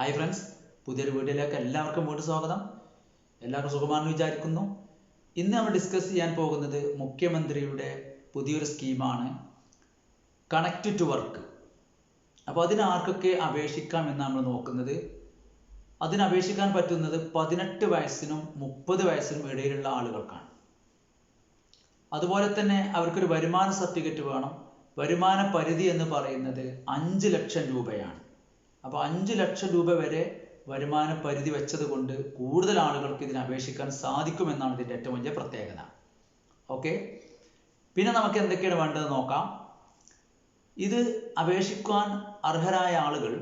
Hi friends പുതിയൊരു വീഡിയോയിലേക്ക് എല്ലാവർക്കും വീണ്ടും സ്വാഗതം. എല്ലാവർക്കും സുഖമാണെന്ന് വിചാരിക്കുന്നു. ഇന്ന് നമ്മൾ ഡിസ്കസ് ചെയ്യാൻ പോകുന്നത് മുഖ്യമന്ത്രിയുടെ പുതിയൊരു സ്കീമാണ് കണക്ട് ടു വർക്ക് അപ്പോൾ അതിന് ആർക്കൊക്കെ അപേക്ഷിക്കാം എന്ന് നമ്മൾ നോക്കുന്നത്. അതിന് അപേക്ഷിക്കാൻ പറ്റുന്നത് പതിനെട്ട് വയസ്സിനും മുപ്പത് വയസ്സിനും ഇടയിലുള്ള ആളുകൾക്കാണ്. അതുപോലെ തന്നെ അവർക്കൊരു വരുമാന സർട്ടിഫിക്കറ്റ് വേണം. വരുമാന പരിധി എന്ന് പറയുന്നത് അഞ്ച് ലക്ഷം രൂപയാണ്. അപ്പോൾ അഞ്ച് ലക്ഷം രൂപ വരെ വരുമാന പരിധി വെച്ചത് കൊണ്ട് കൂടുതൽ ആളുകൾക്ക് ഇതിന് അപേക്ഷിക്കാൻ സാധിക്കുമെന്നാണ് ഇതിന്റെ ഏറ്റവും വലിയ പ്രത്യേകത. ഓക്കെ പിന്നെ നമുക്ക് എന്തൊക്കെയാണ് വേണ്ടത് നോക്കാം. ഇത് അപേക്ഷിക്കാൻ അർഹരായ ആളുകൾ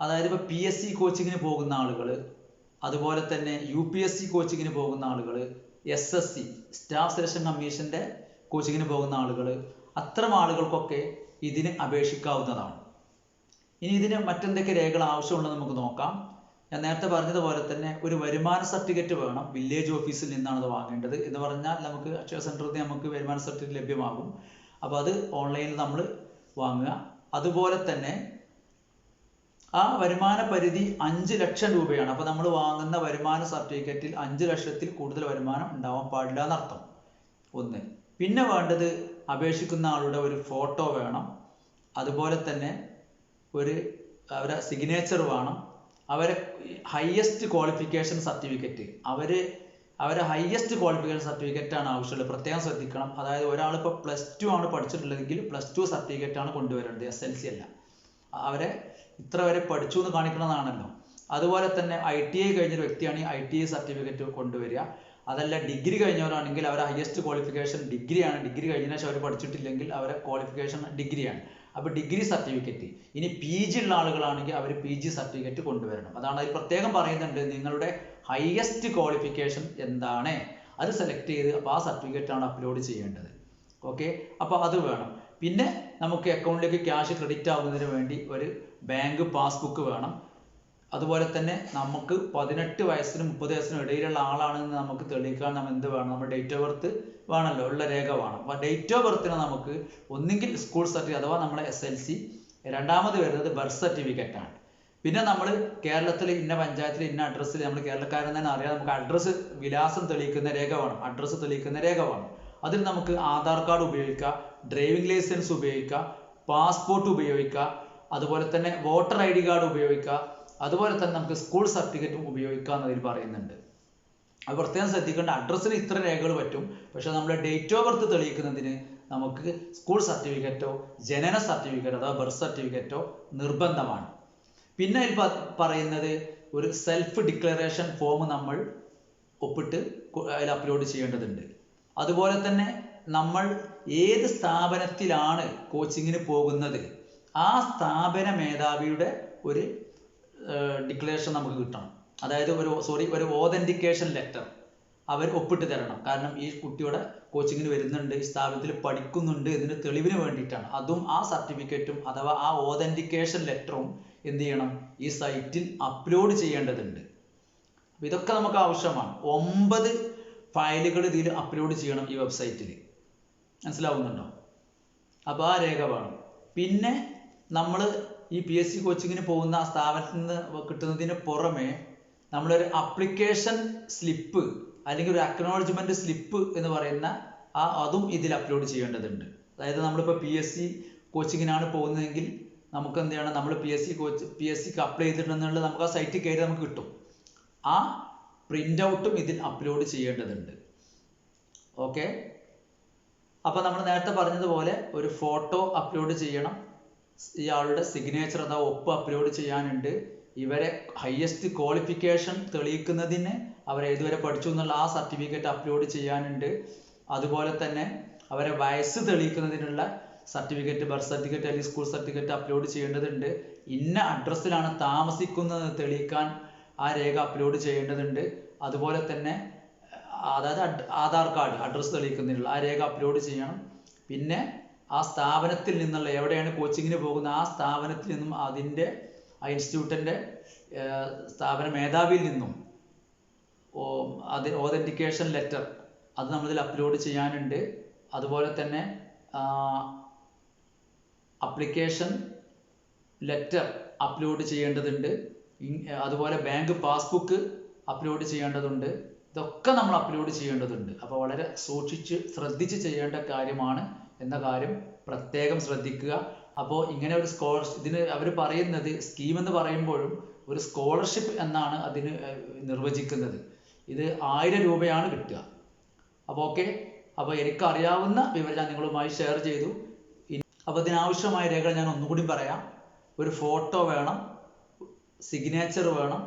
അതായത് ഇപ്പോൾ പി എസ് സി കോച്ചിങ്ങിന് പോകുന്ന ആളുകൾ അതുപോലെ തന്നെ യു പി എസ് സി കോച്ചിങ്ങിന് പോകുന്ന ആളുകൾ S S C staff selection കമ്മീഷന്റെ കോച്ചിങ്ങിന് പോകുന്ന ആളുകൾ അത്തരം ആളുകൾക്കൊക്കെ ഇതിന് അപേക്ഷിക്കാവുന്നതാണ്. ഇനി ഇതിന് മറ്റെന്തൊക്കെ രേഖകൾ ആവശ്യമുള്ളത് നമുക്ക് നോക്കാം. ഞാൻ നേരത്തെ പറഞ്ഞതുപോലെ തന്നെ ഒരു വരുമാന സർട്ടിഫിക്കറ്റ് വേണം. വില്ലേജ് ഓഫീസിൽ നിന്നാണ് അത് വാങ്ങേണ്ടത്. എന്ന് പറഞ്ഞാൽ നമുക്ക് അക്ഷയ സെന്ററിൽ നിന്ന് നമുക്ക് വരുമാന സർട്ടിഫിക്കറ്റ് ലഭ്യമാകും. അപ്പോൾ അത് ഓൺലൈനിൽ നമ്മൾ വാങ്ങുക. അതുപോലെ തന്നെ ആ വരുമാന പരിധി അഞ്ച് ലക്ഷം രൂപയാണ്. അപ്പോൾ നമ്മൾ വാങ്ങുന്ന വരുമാന സർട്ടിഫിക്കറ്റിൽ അഞ്ച് ലക്ഷത്തിൽ കൂടുതൽ വരുമാനം ഉണ്ടാവാൻ പാടില്ല എന്നർത്ഥം. ഒന്ന്. പിന്നെ വേണ്ടത് അപേക്ഷിക്കുന്ന ആളുടെ ഒരു ഫോട്ടോ വേണം. അതുപോലെ തന്നെ ഒരു അവരെ സിഗ്നേച്ചർ വേണം. അവരെ ഹയസ്റ്റ് ക്വാളിഫിക്കേഷൻ സർട്ടിഫിക്കറ്റ് അവർ അവരെ ഹയസ്റ്റ് ക്വാളിഫിക്കേഷൻ സർട്ടിഫിക്കറ്റ് ആണ് ആവശ്യമുള്ളത്. പ്രത്യേകം ശ്രദ്ധിക്കണം. അതായത് ഒരാൾ ഇപ്പോൾ പ്ലസ് ടു ആണ് പഠിച്ചിട്ടുള്ളതെങ്കിൽ പ്ലസ് ടു സർട്ടിഫിക്കറ്റ് ആണ് കൊണ്ടുവരേണ്ടത്. എസ് എൽ സി അല്ല. അവരെ ഇത്ര വരെ പഠിച്ചു എന്ന് കാണിക്കുന്നതാണല്ലോ അതുപോലെ തന്നെ ഐ ടി ഐ കഴിഞ്ഞൊരു വ്യക്തിയാണ് ഈ ഐ ടി ഐ സർട്ടിഫിക്കറ്റ് കൊണ്ടുവരിക. അതല്ല ഡിഗ്രി കഴിഞ്ഞവരാണെങ്കിൽ അവരെ ഹയസ്റ്റ് ക്വാളിഫിക്കേഷൻ ഡിഗ്രിയാണ് ഡിഗ്രി കഴിഞ്ഞതിന് ശേഷം അവർ പഠിച്ചിട്ടില്ലെങ്കിൽ അവരെ ക്വാളിഫിക്കേഷൻ ഡിഗ്രിയാണ് അപ്പോൾ ഡിഗ്രി സർട്ടിഫിക്കറ്റ് ഇനി പി ജി ഉള്ള ആളുകളാണെങ്കിൽ അവർ പി ജി സർട്ടിഫിക്കറ്റ് കൊണ്ടുവരണം. അതാണ് അതിൽ പ്രത്യേകം പറയുന്നുണ്ട് നിങ്ങളുടെ ഹയസ്റ്റ് ക്വാളിഫിക്കേഷൻ എന്താണ്? അത് സെലക്ട് ചെയ്ത് അപ്പോൾ ആ സർട്ടിഫിക്കറ്റ് ആണ് അപ്ലോഡ് ചെയ്യേണ്ടത്. ഓക്കെ അപ്പോൾ അത് വേണം. പിന്നെ നമുക്ക് അക്കൗണ്ടിലേക്ക് ക്യാഷ് ക്രെഡിറ്റ് ആവുന്നതിന് വേണ്ടി ഒരു ബാങ്ക് പാസ്ബുക്ക് വേണം. അതുപോലെ തന്നെ നമുക്ക് പതിനെട്ട് വയസ്സിനും മുപ്പത് വയസ്സിനും ഇടയിലുള്ള ആളാണെന്ന് നമുക്ക് തെളിയിക്കാൻ നമ്മൾ എന്ത് വേണം? നമ്മുടെ ഡേറ്റ് ഓഫ് ബർത്ത് വേണമല്ലോ ഉള്ള രേഖ വേണം. അപ്പോൾ ഡേറ്റ് ഓഫ് ബർത്തിന് നമുക്ക് ഒന്നുകിൽ സ്കൂൾ സർട്ടിഫിക്കറ്റ് അഥവാ നമ്മുടെ എസ് എൽ സി രണ്ടാമത് വരുന്നത് ബർത്ത് സർട്ടിഫിക്കറ്റ് ആണ്. പിന്നെ നമ്മൾ കേരളത്തിൽ ഇന്ന പഞ്ചായത്തിൽ ഇന്ന അഡ്രസ്സിൽ നമ്മൾ കേരളക്കാരൻ തന്നെ അറിയാം നമുക്ക് അഡ്രസ്സ് വിലാസം തെളിയിക്കുന്ന രേഖ വേണം. അഡ്രസ്സ് തെളിയിക്കുന്ന രേഖ വേണം. അതിൽ നമുക്ക് ആധാർ കാർഡ് ഉപയോഗിക്കാം ഡ്രൈവിംഗ് ലൈസൻസ് ഉപയോഗിക്കാം പാസ്പോർട്ട് ഉപയോഗിക്കാം അതുപോലെ തന്നെ വോട്ടർ ഐ ഡി കാർഡ് ഉപയോഗിക്കാം അതുപോലെ തന്നെ നമുക്ക് സ്കൂൾ സർട്ടിഫിക്കറ്റും ഉപയോഗിക്കാം എന്നതിൽ പറയുന്നുണ്ട്. അത് പ്രത്യേകം ശ്രദ്ധിക്കേണ്ട. അഡ്രസ്സിന് ഇത്ര രേഖകൾ പറ്റും. പക്ഷെ നമ്മുടെ ഡേറ്റ് ഓഫ് ബർത്ത് തെളിയിക്കുന്നതിന് നമുക്ക് സ്കൂൾ സർട്ടിഫിക്കറ്റോ ജനന സർട്ടിഫിക്കറ്റോ അഥവാ ബർത്ത് സർട്ടിഫിക്കറ്റോ നിർബന്ധമാണ്. പിന്നെ അതിൽ പറയുന്നത് ഒരു സെൽഫ് ഡിക്ലറേഷൻ ഫോം നമ്മൾ ഒപ്പിട്ട് അതിൽ അപ്ലോഡ് ചെയ്യേണ്ടതുണ്ട്. അതുപോലെ തന്നെ നമ്മൾ ഏത് സ്ഥാപനത്തിലാണ് കോച്ചിങ്ങിന് പോകുന്നത്? ആ സ്ഥാപന മേധാവിയുടെ ഒരു ഡിക്ലറേഷൻ നമുക്ക് കിട്ടണം. അതായത് ഒരു സോറി ഒരു ഓതന്റിക്കേഷൻ ലെറ്റർ അവർ ഒപ്പിട്ട് തരണം. കാരണം ഈ കുട്ടിയുടെ കോച്ചിങ്ങിന് വരുന്നുണ്ട് ഈ സ്ഥാപനത്തിൽ പഠിക്കുന്നുണ്ട് ഇതിന് തെളിവിന് വേണ്ടിയിട്ടാണ്. അതും ആ സർട്ടിഫിക്കറ്റും അഥവാ ആ ഓതന്റിക്കേഷൻ ലെറ്ററും എന്ത് ചെയ്യണം? ഈ സൈറ്റിൽ അപ്ലോഡ് ചെയ്യേണ്ടതുണ്ട്. ഇതൊക്കെ നമുക്ക് ആവശ്യമാണ്. ഒമ്പത് ഫയലുകൾ ഇതിൽ അപ്ലോഡ് ചെയ്യണം ഈ വെബ്സൈറ്റിൽ മനസ്സിലാവുന്നുണ്ടോ? അപ്പോൾ ആ രേഖ വേണം. പിന്നെ നമ്മൾ ഈ പി എസ് സി കോച്ചിങ്ങിന് പോകുന്ന ആ സ്ഥാപനത്തിൽ നിന്ന് കിട്ടുന്നതിന് പുറമെ നമ്മളൊരു അപ്ലിക്കേഷൻ സ്ലിപ്പ് അല്ലെങ്കിൽ ഒരു അക്നോളജ്മെന്റ് സ്ലിപ്പ് എന്ന് പറയുന്ന ആ അതും ഇതിൽ അപ്ലോഡ് ചെയ്യേണ്ടതുണ്ട്. അതായത് നമ്മളിപ്പോൾ പി എസ് സി കോച്ചിങ്ങിനാണ് പോകുന്നതെങ്കിൽ നമുക്ക് എന്ത് ചെയ്യണം നമ്മൾ P S C coach P S സിക്ക് അപ്ലൈ ചെയ്തിട്ടുണ്ടെന്നുള്ളത് നമുക്ക് ആ സൈറ്റിൽ കയറി നമുക്ക് കിട്ടും. ആ പ്രിന്റ് ഔട്ടും ഇതിൽ അപ്ലോഡ് ചെയ്യേണ്ടതുണ്ട്. ഓക്കെ അപ്പോൾ നമ്മൾ നേരത്തെ പറഞ്ഞതുപോലെ ഒരു ഫോട്ടോ അപ്ലോഡ് ചെയ്യണം. ഇയാളുടെ സിഗ്നേച്ചർ അഥവാ ഒപ്പ് അപ്ലോഡ് ചെയ്യാനുണ്ട്. ഇവരെ ഹയസ്റ്റ് ക്വാളിഫിക്കേഷൻ തെളിയിക്കുന്നതിന് അവർ ഏതുവരെ പഠിച്ചു എന്നുള്ള ആ സർട്ടിഫിക്കറ്റ് അപ്ലോഡ് ചെയ്യാനുണ്ട്. അതുപോലെ തന്നെ അവരെ വയസ്സ് തെളിയിക്കുന്നതിനുള്ള സർട്ടിഫിക്കറ്റ് ബർത്ത് സർട്ടിഫിക്കറ്റ് അല്ലെങ്കിൽ സ്കൂൾ സർട്ടിഫിക്കറ്റ് അപ്ലോഡ് ചെയ്യേണ്ടതുണ്ട്. ഇന്ന അഡ്രസ്സിലാണ് താമസിക്കുന്നത് തെളിയിക്കാൻ ആ രേഖ അപ്ലോഡ് ചെയ്യേണ്ടതുണ്ട്. അതുപോലെ തന്നെ അതായത് ആധാർ കാർഡ് അഡ്രസ്സ് തെളിയിക്കുന്നതിനുള്ള ആ രേഖ അപ്ലോഡ് ചെയ്യണം. പിന്നെ ആ സ്ഥാപനത്തിൽ നിന്നുള്ള എവിടെയാണ് കോച്ചിങ്ങിന് പോകുന്ന ആ സ്ഥാപനത്തിൽ നിന്നും അതിന്റെ ആ ഇൻസ്റ്റിറ്റ്യൂട്ടിന്റെ സ്ഥാപന മേധാവിയിൽ നിന്നും അത് ഓതന്റിക്കേഷൻ ലെറ്റർ അത് നമ്മളിതിൽ അപ്ലോഡ് ചെയ്യാനുണ്ട്. അതുപോലെ തന്നെ അപ്ലിക്കേഷൻ ലെറ്റർ അപ്ലോഡ് ചെയ്യേണ്ടതുണ്ട്. അതുപോലെ ബാങ്ക് പാസ്ബുക്ക് അപ്ലോഡ് ചെയ്യേണ്ടതുണ്ട്. ഇതൊക്കെ നമ്മൾ അപ്ലോഡ് ചെയ്യേണ്ടതുണ്ട്. അപ്പോൾ വളരെ സൂക്ഷിച്ച് ശ്രദ്ധിച്ച് ചെയ്യേണ്ട കാര്യമാണ് എന്ന കാര്യം പ്രത്യേകം ശ്രദ്ധിക്കുക. അപ്പോൾ ഇങ്ങനെ ഒരു സ്കോളർഷിപ്പ് ഇതിന് അവർ പറയുന്നത് സ്കീം എന്ന് പറയുമ്പോഴും ഒരു സ്കോളർഷിപ്പ് എന്നാണ് അതിന് നിർവചിക്കുന്നത്. ഇത് ആയിരം രൂപയാണ് കിട്ടുക. അപ്പോൾ ഓക്കെ അപ്പോൾ എനിക്കറിയാവുന്ന വിവരം ഞാൻ നിങ്ങളുമായി ഷെയർ ചെയ്തു. അപ്പോൾ ഇതിനാവശ്യമായ രേഖകൾ ഞാൻ ഒന്നുകൂടി പറയാം. ഒരു ഫോട്ടോ വേണം സിഗ്നേച്ചർ വേണം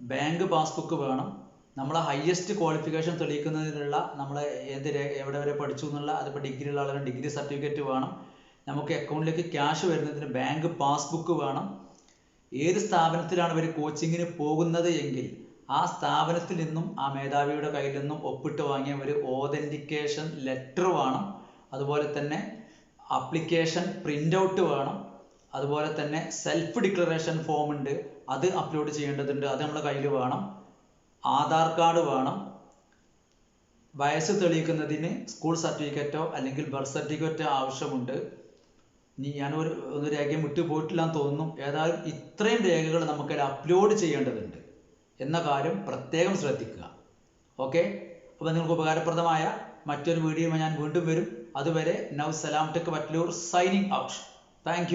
ബാങ്ക് പാസ്ബുക്ക് വേണം നമ്മളെ ഹയസ്റ്റ് ക്വാളിഫിക്കേഷൻ തെളിയിക്കുന്നതിനുള്ള നമ്മളെ ഏത് എവിടെ വരെ പഠിച്ചു എന്നുള്ള അതിപ്പോൾ ഡിഗ്രി ഉള്ള ആളുകൾ ഡിഗ്രി സർട്ടിഫിക്കറ്റ് വേണം. നമുക്ക് അക്കൗണ്ടിലേക്ക് ക്യാഷ് വരുന്നതിന് ബാങ്ക് പാസ്ബുക്ക് വേണം. ഏത് സ്ഥാപനത്തിലാണ് ഇവർ കോച്ചിങ്ങിന് പോകുന്നത് എങ്കിൽ ആ സ്ഥാപനത്തിൽ നിന്നും ആ മേധാവിയുടെ കയ്യിൽ നിന്നും ഒപ്പിട്ട് വാങ്ങിയ ഒരു ഓതന്റിക്കേഷൻ ലെറ്റർ വേണം. അതുപോലെ തന്നെ അപ്ലിക്കേഷൻ പ്രിന്റ് ഔട്ട് വേണം. അതുപോലെ തന്നെ സെൽഫ് ഡിക്ലറേഷൻ ഫോം ഉണ്ട്. അത് അപ്ലോഡ് ചെയ്യേണ്ടതുണ്ട്. അത് നമ്മുടെ കയ്യിൽ വേണം. ആധാർ കാർഡ് വേണം. വയസ്സ് തെളിയിക്കുന്നതിന് സ്കൂൾ സർട്ടിഫിക്കറ്റോ അല്ലെങ്കിൽ ബർത്ത് സർട്ടിഫിക്കറ്റോ ആവശ്യമുണ്ട്. ഇനി ഞാൻ ഒരു ഒന്ന് രേഖയും വിട്ടു പോയിട്ടില്ല എന്ന് തോന്നുന്നു. ഏതായാലും ഇത്രയും രേഖകൾ നമുക്കതിൽ അപ്ലോഡ് ചെയ്യേണ്ടതുണ്ട് എന്ന കാര്യം പ്രത്യേകം ശ്രദ്ധിക്കുക. ഓക്കെ അപ്പോൾ നിങ്ങൾക്ക് ഉപകാരപ്രദമായ മറ്റൊരു വീഡിയോ ഞാൻ വീണ്ടും വരും. അതുവരെ now Salam tech Vattaloor signing out thank